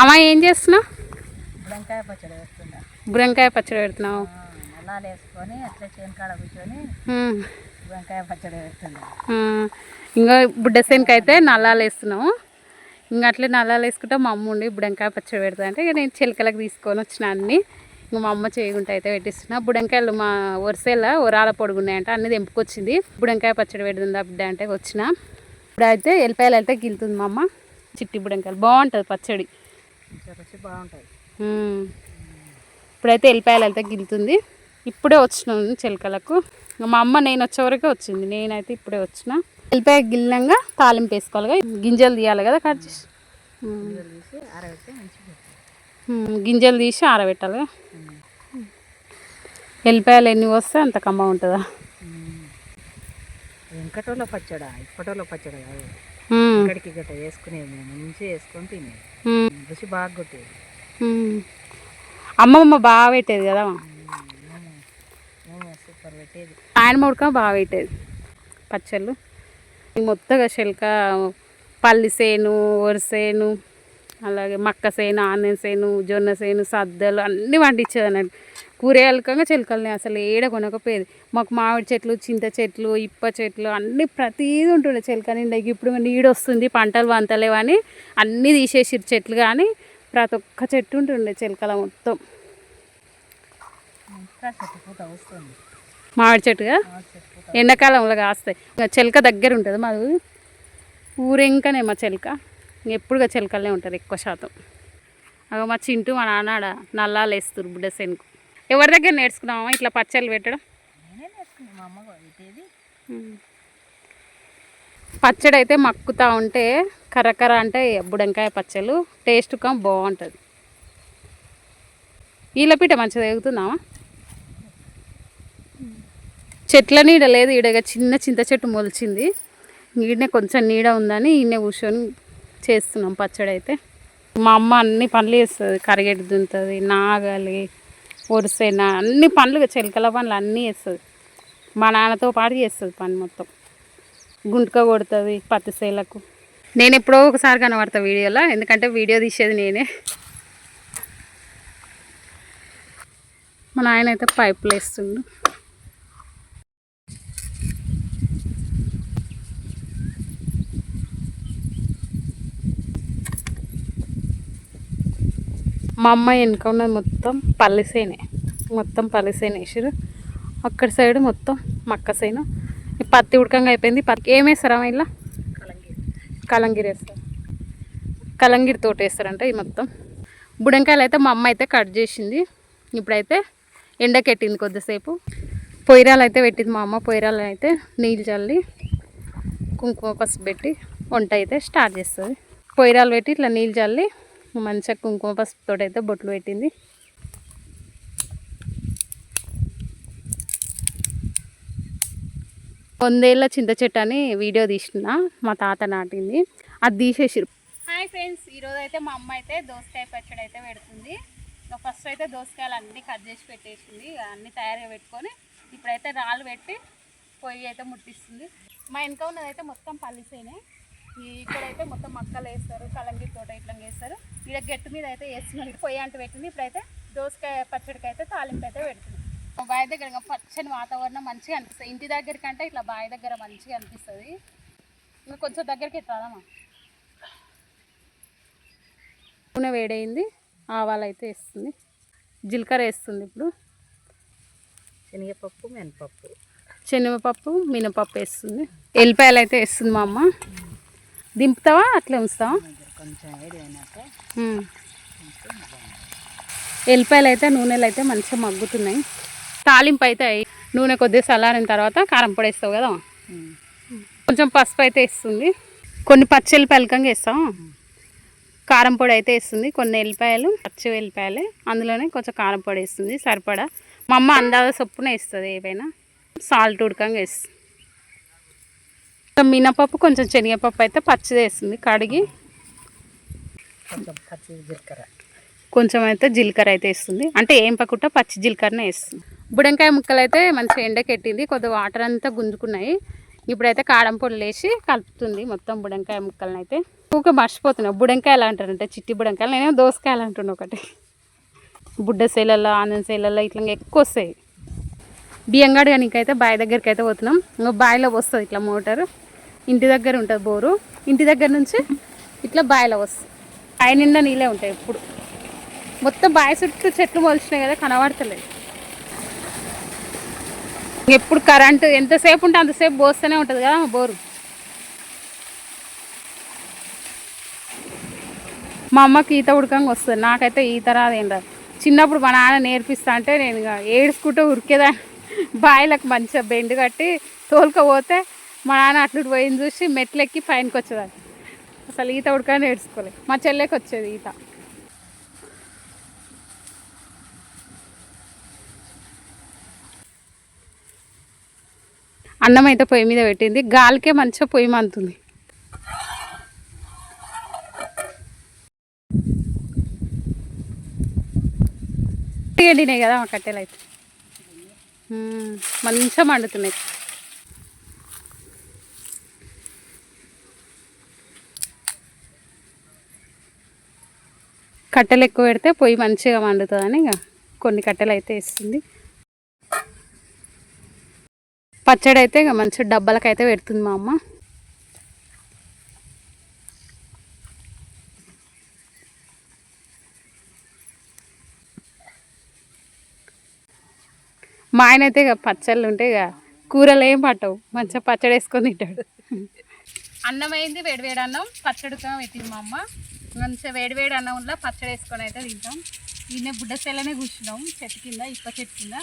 అమ్మ ఏం చేస్తున్నావు? బుడంకాయ పచ్చడి బుడంకాయ పచ్చడి పెడుతున్నావు. వేసుకొని అట్లా కూర్చొని. బుడంకాయ పచ్చడి ఇంకా బుడ్డసేనికి అయితే నల్లాలు వేస్తున్నాము ఇంకా అట్లే నల్లాలు వేసుకుంటే మా అమ్మ ఉండి బుడంకాయ పచ్చడి పెడతా అంటే ఇక నేను చిలకలకు తీసుకొని వచ్చిన అన్ని. ఇంకా మా అమ్మ చేయకుంటే అయితే పెట్టిస్తున్నా. బుడంకాయలు మా వరిసేల ఒరాల పొడుగున్నాయంట అన్ని తెంపుకొచ్చింది. బుడంకాయ పచ్చడి పెడుతుందా బిడ్డ అంటే వచ్చిన. ఇప్పుడు అయితే ఎల్లిపాయలు అయితే గిలుతుంది మా అమ్మ. చిట్టి బుడంకాయలు. బాగుంటుంది పచ్చడి. ఇప్పుడైతే ఎల్లిపాయలు అయితే గిలుతుంది ఇప్పుడే వచ్చినాను చిలకలకు. మా అమ్మ నేను వచ్చే వరకే వచ్చింది. నేనైతే ఇప్పుడే వచ్చిన. ఎల్లిపాయ గిల్లంగా తాలింపు వేసుకోవాలి కదా. గింజలు తీయాలి కదా కట్ చేసి. గింజలు తీసి ఆరబెట్టాలి ఎల్లిపాయలు ఎన్ని వస్తే అంత కమ్మ ఉంటుందా? వెంకటోళ్ళ పచ్చడా? ఇప్పటోళ్ళ పచ్చడి కాదు. ఇక్కడికి గట్ట వేసుకునేది మంచిగా వేసుకొని తినేది. బాగా కొట్టేది. అమ్మమ్మ బాగా పెట్టేది కదా? సూపర్ పెట్టేది. ఆయన ముడక బాగా పెట్టేది. పచ్చళ్ళు. మొత్తగా శిల్క పల్లి సేను వరిసేను అలాగే మక్క సేను ఆనెన్ సేను జొన్న సేను సద్దలు అన్నీ పండించేది అన్నట్టు కూరగాయలకంగా చిలకల్ని అసలు ఏడ కొనకపోయేది. మాకు మామిడి చెట్లు చింత చెట్లు ఇప్ప చెట్లు అన్నీ ప్రతిదీ ఉంటుండే చిలక నిండా. ఇప్పుడు నీడు వస్తుంది పంటలు వంతలేవని అన్నీ తీసేసిరు చెట్లు కానీ ప్రతి ఒక్క చెట్టు ఉంటుండే చిలకల మొత్తం. మామిడి చెట్టుగా ఎండాకాలంలో కాస్తాయి. ఇంకా చిలక దగ్గర ఉంటుంది మాది ఊరెంకనే మా చిలక. ఎప్పుడుగా చిలకలనే ఉంటారు ఎక్కువ శాతం. అగ మా చింటూ మా నాన్న నల్లాలు వేస్తారు బుడ్డ శనుకు. ఎవరి దగ్గర నేర్చుకున్నామా ఇట్లా పచ్చళ్ళు పెట్టడం? పచ్చడి అయితే మక్కుతా ఉంటే కర్రకర్ర అంటే బుడంకాయ పచ్చళ్ళు టేస్ట్ కం బాగుంటుంది. ఈలపీట మంచిగా ఎగుతున్నామా చెట్ల నీడ లేదు ఈడగా చిన్న చింత చెట్టు మొలిచింది. ఈడనే కొంచెం నీడ ఉందని ఈయనే కూర్చొని చేస్తున్నాం పచ్చడి అయితే మా అమ్మ అన్ని పనులు చేస్తుంది. కరిగెట్టు దుంతుంది నాగలి ఒరిసెన అన్ని పనులు చిలకల పనులు అన్నీ చేస్తుంది. మా నాన్నతో పాటు చేస్తుంది పని మొత్తం. గుంటక కొడుతుంది పత్తి సేలకు. నేను ఎప్పుడో ఒకసారి కనబడతా వీడియోలో ఎందుకంటే వీడియో తీసేది నేనే. మా నాయన అయితే పైపులు వేస్తుండు. మా అమ్మ వెనుక ఉన్నది మొత్తం పల్లెసేనే. మొత్తం పల్లిసేనే వేసారు అక్కడ సైడ్ మొత్తం మక్కసేను పత్తి ఉడకంగా అయిపోయింది. పత్తి ఏం వేస్తారా ఇలా కలంగి కలంగిరి వేస్తారు. కలంగిరి తోట వేస్తారంట ఇది మొత్తం. బుడంకాయలు అయితే మా అమ్మ అయితే కట్ చేసింది. ఇప్పుడైతే ఎండకెట్టింది కొద్దిసేపు. పొయ్యిరాలు అయితే పెట్టింది మా అమ్మ. పొయ్యిరాలు అయితే నీళ్ళు చల్లి కుంకుమ పసుపు పెట్టి వంట అయితే స్టార్ట్ చేస్తుంది. పొయ్యిరాలు పెట్టి ఇట్లా నీళ్ళు చల్లి మంచిగా కుంకుమ పసుపుతో అయితే బొట్లు పెట్టింది. వందేళ్ళ చింత చెట్టు అని వీడియో తీసిన మా తాత నాటింది. అది తీసేసిరు. హాయ్ ఫ్రెండ్స్ ఈరోజు అయితే మా అమ్మ అయితే దోసకాయ పచ్చడి అయితే పెడుతుంది. ఫస్ట్ అయితే దోసకాయలు అన్నీ కట్ చేసి పెట్టేసింది. అన్నీ తయారుగా పెట్టుకొని ఇప్పుడైతే రాళ్ళు పెట్టి పొయ్యి అయితే ముట్టిస్తుంది. మా వెనక ఉన్నదైతే మొత్తం పల్లిసేనే. ఇక్కడైతే మొత్తం మక్కలు వేస్తారు కలంగి తోట ఇట్లా వేస్తారు ఇక్కడ గట్టు మీద అయితే వేస్తున్నారు. పొయ్యి అంటే పెట్టింది. ఇప్పుడైతే దోసకాయ పచ్చడికి అయితే తాలింపు అయితే పెడుతుంది బావి దగ్గర పచ్చని వాతావరణం మంచిగా అనిపిస్తుంది. ఇంటి దగ్గర కంటే ఇట్లా బావి దగ్గర మంచిగా అనిపిస్తుంది. ఇంకా కొంచెం దగ్గరికి రాదమ్మా. నూనె వేడైంది. ఆవాలు అయితే వేస్తుంది. జీలకర్ర వేస్తుంది ఇప్పుడు. శనగపప్పు మినపప్పు. శనగపప్పు మినపప్పు వేస్తుంది. ఎల్లిపాయలు అయితే వేస్తుంది మా అమ్మ. దింపుతావా? అట్లే ఉంచుతావా? కొంచెం. ఎల్లిపాయలు అయితే నూనెలు అయితే మంచిగా మగ్గుతున్నాయి. తాలింపు అయితే నూనె కొద్దిగా చల్లారిన తర్వాత కారం పొడి వేస్తావు కదా. కొంచెం పసుపు అయితే వేస్తుంది. కొన్ని పచ్చి ఎల్లిపాయలు కంగా వేస్తాం కారం పొడి అయితే వేస్తుంది. కొన్ని ఎల్లిపాయలు పచ్చి ఎల్లిపాయలు. అందులోనే కొంచెం కారం పొడి వేస్తుంది. సరిపడా. మా అమ్మ అందాజ చొప్పున వేస్తుంది ఏవైనా. సాల్ట్ ఉడకంగా వేస్తుంది. మినపప్పు కొంచెం శనగపప్పు అయితే పచ్చిది వేస్తుంది కడిగి. కొంచెం పచ్చి అయితే జీలకర్ర అయితే వేస్తుంది. అంటే ఏం పకుండా పచ్చి జీలకర్రనే వేస్తుంది. బుడంకాయ ముక్కలు అయితే మంచిగా ఎండకెట్టింది కొద్దిగా వాటర్ అంతా గుంజుకున్నాయి. ఇప్పుడైతే కారం పొడి వేసి కలుపుతుంది మొత్తం బుడంకాయ ముక్కలను అయితే. ఊక మర్చిపోతున్నా బుడంకాయలు అంటారంటే చిట్టి బుడంకాయలు నేనేమో దోసకాయలు అంటున్నా ఒకటి. బుడ్డ సేలల్లో ఆనంద సేలల్లో ఇట్లా ఎక్కువ వస్తాయి. బియ్యంగాడు కానీ ఇంకైతే బావి దగ్గరికి అయితే పోతున్నాం. ఇంకా బావిలో వస్తుంది ఇట్లా మోటారు. ఇంటి దగ్గర ఉంటుంది బోరు. ఇంటి దగ్గర నుంచి ఇట్లా బావిలో వస్తుంది బావి నిండా నీళ్ళే ఉంటాయి ఎప్పుడు. మొత్తం బావి చుట్టూ చెట్లు మొలిచినాయి కదా కనబడతలేదు. ఎప్పుడు కరెంటు ఎంతసేపు ఉంటే అంతసేపు పోస్తూనే ఉంటుంది కదా బోరు. మా అమ్మకి ఈత ఉడకంగా వస్తుంది. నాకైతే ఈత రాదేం రాదు. చిన్నప్పుడు మా నాన్న నేర్పిస్తా అంటే నేను ఏడుచుకుంటూ ఏడ్చుకుంటూ ఉరికేదాన్ని. బాయిలకు మంచిగా బెండ్ కట్టి తోలుకపోతే మా నాన్న అట్లు పోయింది చూసి మెట్లెక్కి పైనకి వచ్చేదాన్ని. అసలు ఈత ఉడకని నేర్చుకోలేదు మా చెల్లెకి వచ్చేది ఈత. అన్నం అయితే పొయ్యి మీద పెట్టింది. గాలికే మంచిగా పొయ్యి మంతుంది ఎండినాయి కదా మా కట్టెలు అయితే. మంచిగా మండుతున్నాయి. కట్టెలు ఎక్కువ పెడితే పొయ్యి మంచిగా మండుతుందని ఇక కొన్ని కట్టెలు అయితే వేస్తుంది. పచ్చడి అయితే ఇక మంచి డబ్బాలకైతే పెడుతుంది మా అమ్మ. మా ఆయన అయితే ఇక పచ్చళ్ళు ఉంటే ఇక కూరలు ఏం పట్టవు. మంచిగా పచ్చడి వేసుకొని తింటాడు. అన్నం అయింది వేడివేడి అన్నం. పచ్చడితో పెట్టింది మా అమ్మ. మంచిగా వేడివేడి అన్నంలో పచ్చడి వేసుకొని అయితే తింటాం. ఈయన సెల్లనే కూర్చున్నాం. చెట్టు కింద ఇప్ప చెట్టు కింద.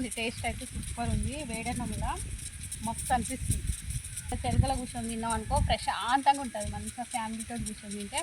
బాగుంది టేస్ట్ అయితే సూపర్ ఉంది. వేడన్న కూడా మస్తు అనిపిస్తుంది. చెరుకల కూర్చొని తిన్నాం అనుకో ప్రశాంతంగా ఉంటుంది. మంచిగా ఫ్యామిలీతో కూర్చొని తింటే.